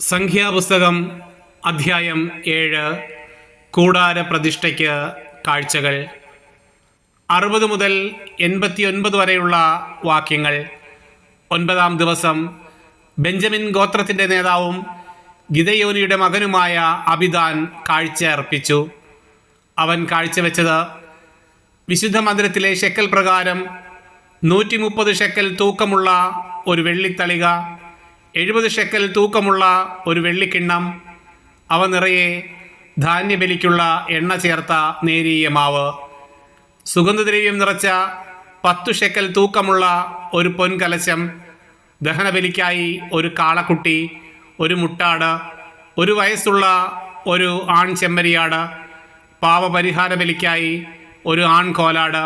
സംഖ്യാപുസ്തകം അധ്യായം ഏഴ് കൂടാര പ്രതിഷ്ഠയ്ക്ക് കാഴ്ചകൾ. അറുപത് മുതൽ എൺപത്തിയൊൻപത് വരെയുള്ള വാക്യങ്ങൾ. ഒൻപതാം ദിവസം ബെഞ്ചമിൻ ഗോത്രത്തിന്റെ നേതാവും ഗിതയോനിയുടെ മകനുമായ അബിദാൻ കാഴ്ച അർപ്പിച്ചു. അവൻ കാഴ്ചവെച്ചത് വിശുദ്ധ മന്ദിരത്തിലെ ഷെക്കൽ പ്രകാരം നൂറ്റി മുപ്പത് ഷെക്കൽ തൂക്കമുള്ള ഒരു വെള്ളിത്തളിക എഴുപത് ഷെക്കൽ തൂക്കമുള്ള ഒരു വെള്ളിക്കിണ്ണം അവ നിറയെ ധാന്യബലിക്കുള്ള എണ്ണ ചേർത്ത നേരിയ മാവ്. സുഗന്ധദ്രവ്യം നിറച്ച പത്തു ഷെക്കൽ തൂക്കമുള്ള ഒരു പൊൻകലശം ദഹനബലിക്കായി ഒരു കാളക്കുട്ടി ഒരു മുട്ടാട് ഒരു വയസ്സുള്ള ഒരു ആൺ ചെമ്മരിയാട് പാപപരിഹാര ബലിക്കായി ഒരു ആൺ കോലാട്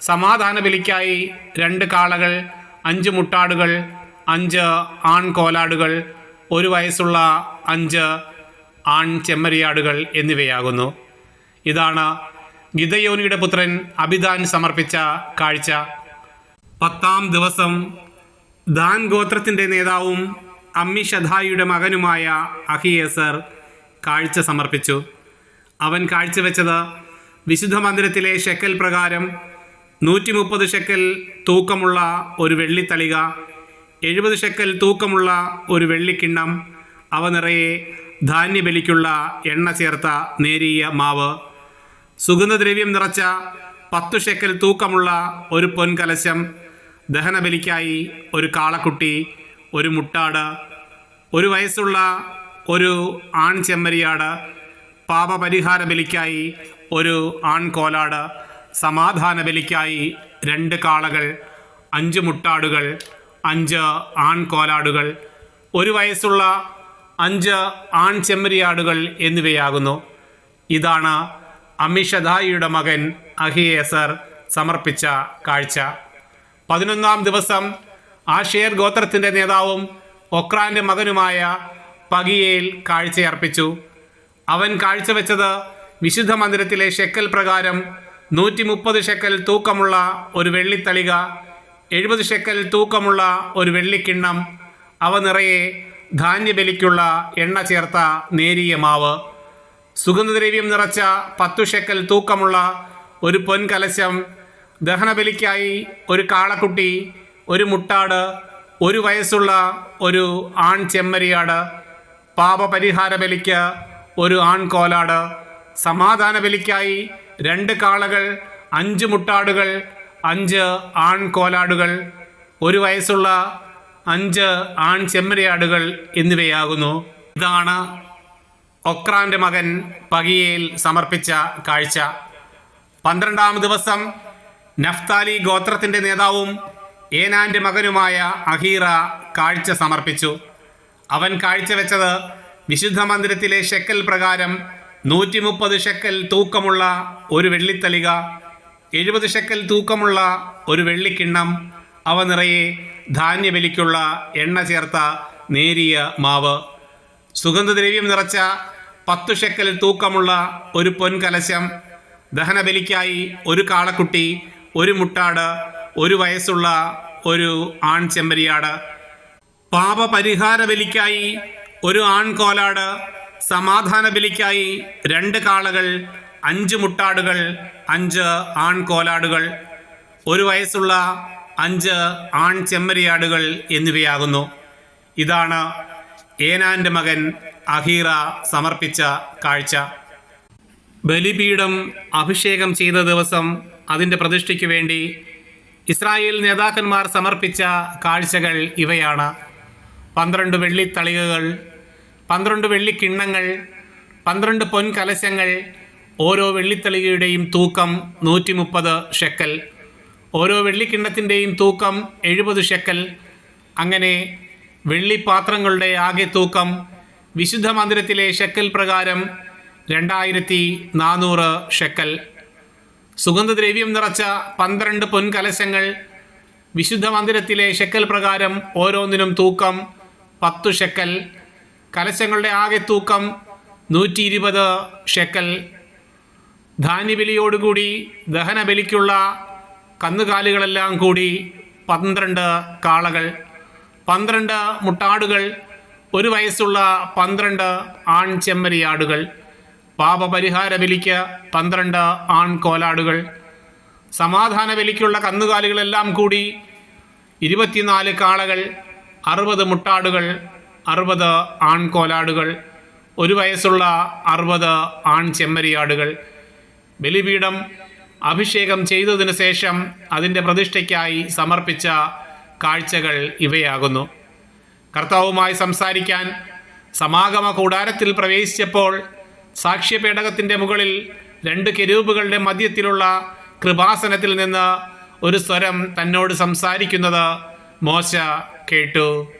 സമാധാന ബലിക്കായി രണ്ട് കാളകൾ അഞ്ച് മുട്ടാടുകൾ അഞ്ച് ആൺ കോലാടുകൾ ഒരു വയസ്സുള്ള അഞ്ച് ആൺ ചെമ്മരിയാടുകൾ എന്നിവയാകുന്നു. ഇതാണ് ഗിതയോനിയുടെ പുത്രൻ അബിദാൻ സമർപ്പിച്ച കാഴ്ച. പത്താം ദിവസം ദാൻ ഗോത്രത്തിന്റെ നേതാവും അമ്മിഷധായിയുടെ മകനുമായ അഹിയേസർ കാഴ്ച സമർപ്പിച്ചു. അവൻ കാഴ്ചവെച്ചത് വിശുദ്ധ മന്ദിരത്തിലെ ഷെക്കൽ പ്രകാരം നൂറ്റി മുപ്പത് ഷെക്കൽ തൂക്കമുള്ള ഒരു വെള്ളിത്തളിക എഴുപത് ഷെക്കൽ തൂക്കമുള്ള ഒരു വെള്ളിക്കിണ്ണം അവ നിറയെ ധാന്യബലിക്കുള്ള എണ്ണ ചേർത്ത നേരിയ മാവ്. സുഗന്ധദ്രവ്യം നിറച്ച പത്തു ഷെക്കൽ തൂക്കമുള്ള ഒരു പൊൻകലശം ദഹനബലിക്കായി ഒരു കാളക്കുട്ടി ഒരു മുട്ടാട് ഒരു വയസ്സുള്ള ഒരു ആൺ ചെമ്മരിയാട് പാപപരിഹാര ബലിക്കായി ഒരു ആൺ കോലാട് സമാധാന ബലിക്കായി രണ്ട് കാളകൾ അഞ്ച് മുട്ടാടുകൾ അഞ്ച് ആൺ കോലാടുകൾ ഒരു വയസ്സുള്ള അഞ്ച് ആൺ ചെമ്മരിയാടുകൾ എന്നിവയാകുന്നു. ഇതാണ് അമിഷദായിയുടെ മകൻ അഹിയേസർ സമർപ്പിച്ച കാഴ്ച. പതിനൊന്നാം ദിവസം ആഷേർ ഗോത്രത്തിന്റെ നേതാവും ഒക്രാന്റെ മകനുമായ പകിയേൽ കാഴ്ചയർപ്പിച്ചു. അവൻ കാഴ്ചവെച്ചത് വിശുദ്ധ മന്ദിരത്തിലെ ഷെക്കൽ പ്രകാരം നൂറ്റി മുപ്പത് ഷെക്കൽ തൂക്കമുള്ള ഒരു വെള്ളിത്തളിക എഴുപത് ഷെക്കൽ തൂക്കമുള്ള ഒരു വെള്ളിക്കിണ്ണം അവ നിറയെ ധാന്യബലിക്കുള്ള എണ്ണ ചേർത്ത നേരിയ മാവ്. സുഗന്ധദ്രവ്യം നിറച്ച പത്തു ഷെക്കൽ തൂക്കമുള്ള ഒരു പൊൻകലശം ദഹനബലിക്കായി ഒരു കാളക്കുട്ടി ഒരു മുട്ടാട് ഒരു വയസ്സുള്ള ഒരു ആൺ ചെമ്മരിയാട് പാപപരിഹാര ബലിക്ക് ഒരു ആൺ കോലാട് സമാധാന ബലിക്കായി രണ്ട് കാളകൾ അഞ്ച് മുട്ടാടുകൾ അഞ്ച് ആൺ കോലാടുകൾ ഒരു വയസ്സുള്ള അഞ്ച് ആൺ ചെമ്മരിയാടുകൾ എന്നിവയാകുന്നു. ഇതാണ് ഒക്രാന്റെ മകൻ പകിയയിൽ സമർപ്പിച്ച കാഴ്ച. പന്ത്രണ്ടാം ദിവസം നഫ്താലി ഗോത്രത്തിന്റെ നേതാവും ഏനാന്റെ മകനുമായ അഹീറ കാഴ്ച സമർപ്പിച്ചു. അവൻ കാഴ്ചവെച്ചത് വിശുദ്ധ മന്ദിരത്തിലെ ഷെക്കൽ പ്രകാരം നൂറ്റി മുപ്പത് ഷെക്കൽ തൂക്കമുള്ള ഒരു വെള്ളിത്തളിക എഴുപത് ഷെക്കൽ തൂക്കമുള്ള ഒരു വെള്ളിക്കിണ്ണം അവ നിറയെ ധാന്യബലിക്കുള്ള എണ്ണ ചേർത്ത നേരിയ മാവ്. സുഗന്ധദ്രവ്യം നിറച്ച പത്തു ഷെക്കൽ തൂക്കമുള്ള ഒരു പൊൻകലശം ദഹനബലിക്കായി ഒരു കാളക്കുട്ടി ഒരു മുട്ടാട് ഒരു വയസ്സുള്ള ഒരു ആൺ ചെമ്പരിയാട് പാപപരിഹാര ബലിക്കായി ഒരു ആൺ കോലാട് സമാധാന ബലിക്കായി രണ്ട് കാളകൾ അഞ്ച് മുട്ടാടുകൾ അഞ്ച് ആൺ കോലാടുകൾ ഒരു വയസ്സുള്ള അഞ്ച് ആൺ ചെമ്മരിയാടുകൾ എന്നിവയാകുന്നു. ഇതാണ് ഏനാന്റെ മകൻ അഹീറ സമർപ്പിച്ച കാഴ്ച. ബലിപീഠം അഭിഷേകം ചെയ്ത ദിവസം അതിന്റെ പ്രതിഷ്ഠയ്ക്ക് വേണ്ടി ഇസ്രായേൽ നേതാക്കന്മാർ സമർപ്പിച്ച കാഴ്ചകൾ ഇവയാണ്. പന്ത്രണ്ട് വെള്ളിത്തളികകൾ പന്ത്രണ്ട് വെള്ളിക്കിണ്ണങ്ങൾ പന്ത്രണ്ട് പൊൻകലശങ്ങൾ ഓരോ വെള്ളിത്തളികയുടെയും തൂക്കം നൂറ്റി മുപ്പത് ഷെക്കൽ. ഓരോ വെള്ളിക്കിണ്ണത്തിന്റെയും തൂക്കം എഴുപത് ഷെക്കൽ. അങ്ങനെ വെള്ളിപ്പാത്രങ്ങളുടെ ആകെ തൂക്കം വിശുദ്ധ മന്ദിരത്തിലെ ഷെക്കൽ പ്രകാരം രണ്ടായിരത്തി നാനൂറ് ഷെക്കൽ. സുഗന്ധദ്രവ്യം നിറച്ച പന്ത്രണ്ട് പൊൻകലശങ്ങൾ വിശുദ്ധ മന്ദിരത്തിലെ ഷെക്കൽ പ്രകാരം ഓരോന്നിനും തൂക്കം പത്തു ഷെക്കൽ. കലശങ്ങളുടെ ആകെ തൂക്കം നൂറ്റി ഇരുപത് ഷെക്കൽ. ധാന്യബലിയോടുകൂടി ദഹനബലിക്കുള്ള കന്നുകാലികളെല്ലാം കൂടി പന്ത്രണ്ട് കാളകൾ. പന്ത്രണ്ട് മുട്ടാടുകൾ. ഒരു വയസ്സുള്ള പന്ത്രണ്ട് ആൺ ചെമ്മരിയാടുകൾ. പാപപരിഹാര ബലിക്ക് പന്ത്രണ്ട് ആൺ കോലാടുകൾ. സമാധാന ബലിക്കുള്ള കന്നുകാലികളെല്ലാം കൂടി ഇരുപത്തിനാല് കാളകൾ അറുപത് മുട്ടാടുകൾ അറുപത് ആൺ കോലാടുകൾ. ഒരു വയസ്സുള്ള അറുപത് ആൺ ചെമ്മരിയാടുകൾ. ബലിപീഠം അഭിഷേകം ചെയ്തതിനു ശേഷം അതിന്റെ പ്രതിഷ്ഠയ്ക്കായി സമർപ്പിച്ച കാഴ്ചകൾ ഇവയാകുന്നു. കർത്താവുമായി സംസാരിക്കാൻ സമാഗമ കൂടാരത്തിൽ പ്രവേശിച്ചപ്പോൾ സാക്ഷ്യപേടകത്തിന്റെ മുകളിൽ രണ്ട് കെരൂപുകളുടെ മധ്യത്തിലുള്ള കൃപാസനത്തിൽ നിന്ന് ഒരു സ്വരം തന്നോട് സംസാരിക്കുന്നത് മോശ കേട്ടു.